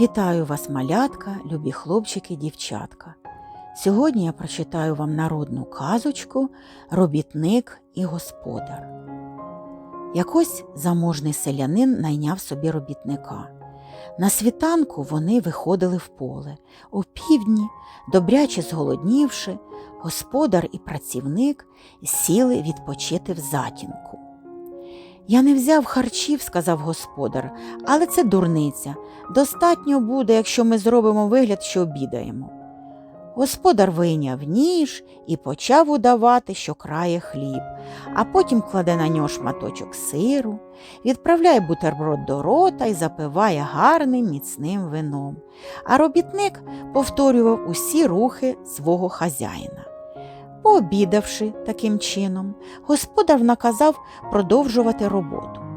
Вітаю вас, малятка, любі хлопчики, дівчатка. Сьогодні я прочитаю вам народну казочку Робітник і господар. Якось заможний селянин найняв собі робітника. На світанку вони виходили в поле. О півдні, добряче зголоднівши, господар і працівник сіли відпочити в затінку. Я не взяв харчів, сказав господар, але це дурниця. Достатньо буде, якщо ми зробимо вигляд, що обідаємо. Господар вийняв ніж і почав удавати, що крає хліб, а потім кладе на нього шматочок сиру, відправляє бутерброд до рота і запиває гарним міцним вином. А робітник повторював усі рухи свого хазяїна. Пообідавши таким чином, господар наказав продовжувати роботу.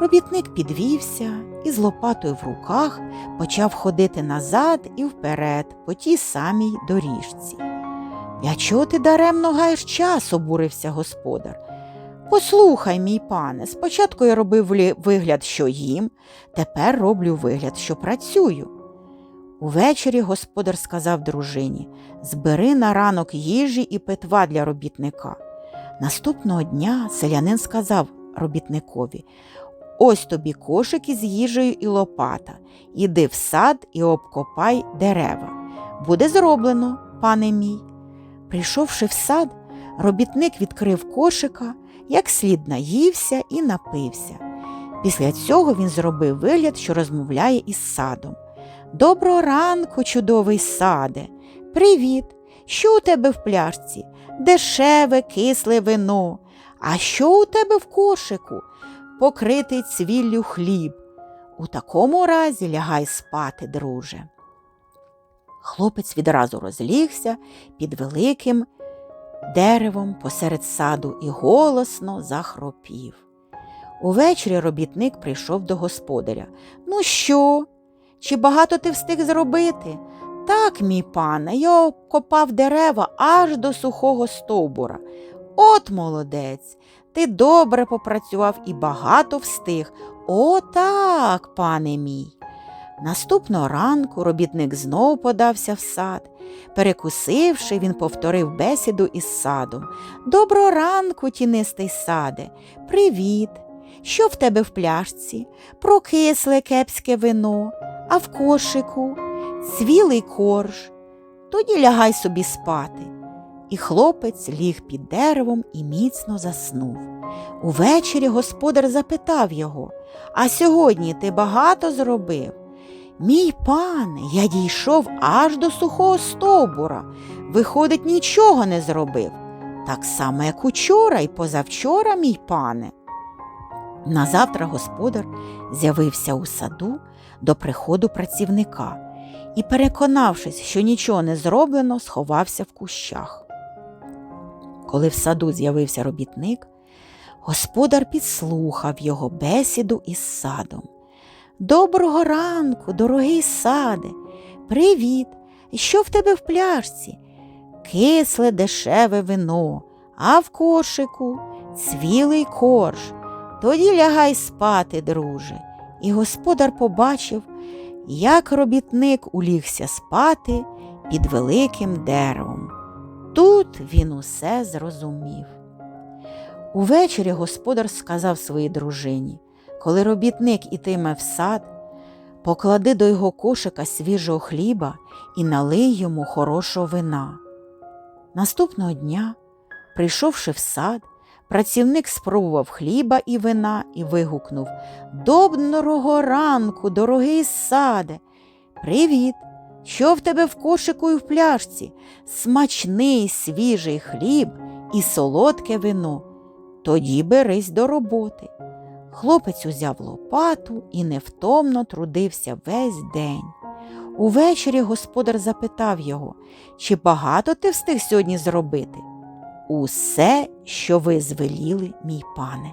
Робітник підвівся і з лопатою в руках почав ходити назад і вперед по тій самій доріжці. Я чого ти даремно гаєш час, обурився господар. Послухай, мій пане, спочатку я робив вигляд, що їм, тепер роблю вигляд, що працюю. Увечері господар сказав дружині збери на ранок їжі і питва для робітника. Наступного дня селянин сказав робітникові Ось тобі кошик із їжею і лопата. Іди в сад і обкопай дерева. Буде зроблено, пане мій. Прийшовши в сад, робітник відкрив кошика, як слід наївся і напився. Після цього він зробив вигляд, що розмовляє із садом. Доброго ранку, чудовий саде. Привіт! Що у тебе в пляшці? Дешеве, кисле вино. А що у тебе в кошику? Покритий цвіллю хліб. У такому разі лягай спати, друже. Хлопець відразу розлігся під великим деревом посеред саду і голосно захропів. Увечері робітник прийшов до господаря. Ну що? Чи багато ти встиг зробити? Так, мій пане, я обкопав дерева аж до сухого стовбура. От молодець, ти добре попрацював і багато встиг. О, так, пане мій. Наступного ранку робітник знов подався в сад. Перекусивши, він повторив бесіду із садом. Доброго ранку, тінистий саде. Привіт. Що в тебе в пляшці? Прокисле кепське вино, а в кошику цвілий корж. Тоді лягай собі спати. І хлопець ліг під деревом і міцно заснув. Увечері господар запитав його А сьогодні ти багато зробив? Мій пане, я дійшов аж до сухого стовбура. Виходить, нічого не зробив. Так само, як учора і позавчора, мій пане. Назавтра господар з'явився у саду до приходу працівника і, переконавшись, що нічого не зроблено, сховався в кущах. Коли в саду з'явився робітник, господар підслухав його бесіду із садом. Доброго ранку, дорогий саде, привіт! Що в тебе в пляшці? Кисле дешеве вино, а в кошику цвілий корж. Тоді лягай спати, друже. І господар побачив, як робітник улігся спати під великим деревом. Тут він усе зрозумів. Увечері господар сказав своїй дружині, коли робітник ітиме в сад, поклади до його кошика свіжого хліба і налий йому хорошого вина. Наступного дня, прийшовши в сад, працівник спробував хліба і вина і вигукнув Доброго ранку, дорогий саде. Привіт! Що в тебе в кошику і в пляшці? Смачний свіжий хліб і солодке вино. Тоді берись до роботи. Хлопець узяв лопату і невтомно трудився весь день. Увечері господар запитав його, чи багато ти встиг сьогодні зробити? Усе, що ви звеліли, мій пане.